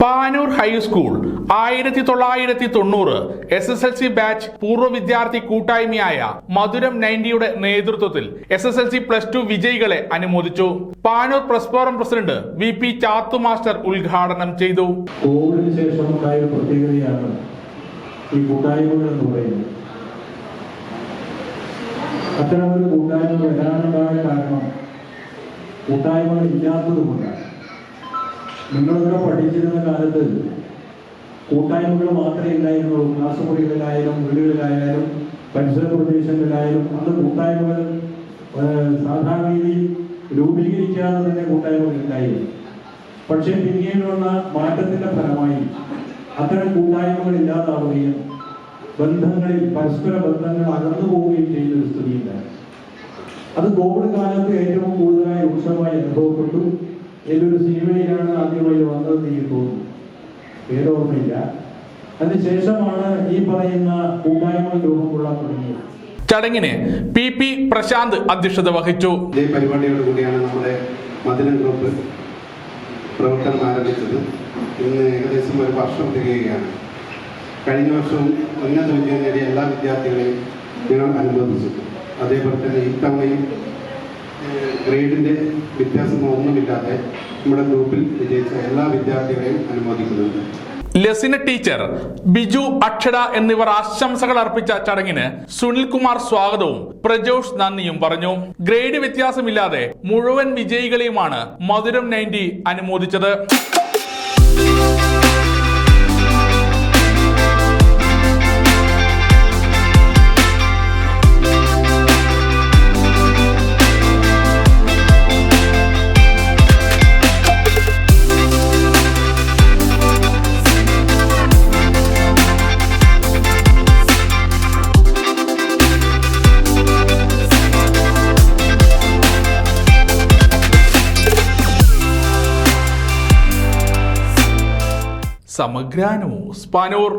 Panoor high school ആയിരത്തി തൊള്ളായിരത്തി തൊണ്ണൂറ് S S L C batch പൂർവ വിദ്യാർത്ഥി കൂട്ടായ്മയായ മധുരം നയന്റിയുടെ നേതൃത്വത്തിൽ S S L C plus two വിജയികളെ അനുമോദിച്ചു. Panoor press forum president V P Chathu master ഉദ്ഘാടനം ചെയ്തു. കോവിഡിന് ശേഷം ഉണ്ടായ പ്രത്യേകതയാണ് ഈ കൂട്ടായ്മകൾ എന്ന് പറയുന്നത്. അത്തരമൊരു കൂട്ടായ്മ വരാനുണ്ടായ കാരണം കൂട്ടായ്മകൾ ഇല്ലാത്തത് നിങ്ങളൊക്കെ പഠിച്ചിരുന്ന കാലത്ത് കൂട്ടായ്മകൾ മാത്രമേ ഉണ്ടായിരുന്നുള്ളൂ. മുറികളിലായാലും വീടുകളിലായാലും പരിസര പ്രദേശങ്ങളിലായാലും അന്ന് കൂട്ടായ്മകൾ സാധാരണ രീതിയിൽ രൂപീകരിക്കാതെ തന്നെ കൂട്ടായ്മകൾ ഉണ്ടായിരുന്നു. പക്ഷേ പിന്നീടുള്ള മാറ്റത്തിന്റെ ഫലമായി അത്തരം കൂട്ടായ്മകൾ ഇല്ലാതാവുകയും ബന്ധങ്ങളിൽ പരസ്പര ബന്ധങ്ങൾ അകന്നു പോവുകയും ചെയ്യുന്ന ഒരു സ്ഥിതിയുണ്ടായി. അത് കോവിഡ് കാലത്ത് ഏറ്റവും കൂടുതലായി രൂക്ഷമായി അനുഭവപ്പെട്ടു. ഏതൊരു സിനിമയിലാണ് ആദ്യമായി വന്നത് എനിക്ക് തോന്നുന്നു. പേരോർമ്മയില്ല. അതിനുശേഷമാണ് ഈ പറയുന്ന കൂട്ടായ്മ രൂപം കൊള്ളാൻ തുടങ്ങിയത്. ചടങ്ങിന് പി പി പ്രശാന്ത് അധ്യക്ഷത വഹിച്ചു. ഇതേ പരിപാടിയോട് കൂടിയാണ് നമ്മുടെ മദിന ഗ്രൂപ്പ് പ്രവർത്തനം ആരംഭിച്ചത്. ഇന്ന് ഏകദേശം ഒരു വർഷം തികയുകയാണ്. കഴിഞ്ഞ വർഷവും ഉന്നത വിജയം നേടിയ എല്ലാ വിദ്യാർത്ഥികളെയും ഞങ്ങൾ അനുബന്ധിച്ചു അതേപോലെ തന്നെ ഇത്തവണയും ഗ്രേഡിന്റെ വ്യത്യാസമൊന്നുമില്ലാതെ നമ്മുടെ ഗ്രൂപ്പിൽ വിജയിച്ച എല്ലാ വിദ്യാർത്ഥികളെയും അനുമോദിക്കുന്നുണ്ട് ലസിന ടീച്ചർ ബിജു അക്ഷര എന്നിവർ ആശംസകൾ അർപ്പിച്ച ചടങ്ങിന് സുനിൽകുമാർ സ്വാഗതവും പ്രജോഷ് നന്ദിയും പറഞ്ഞു. ഗ്രേഡ് വ്യത്യാസമില്ലാതെ മുഴുവൻ വിജയികളെയുമാണ് മധുരം നയന്റി അനുമോദിച്ചത്. സമഗ്ര ന്യൂസ് പാനൂർ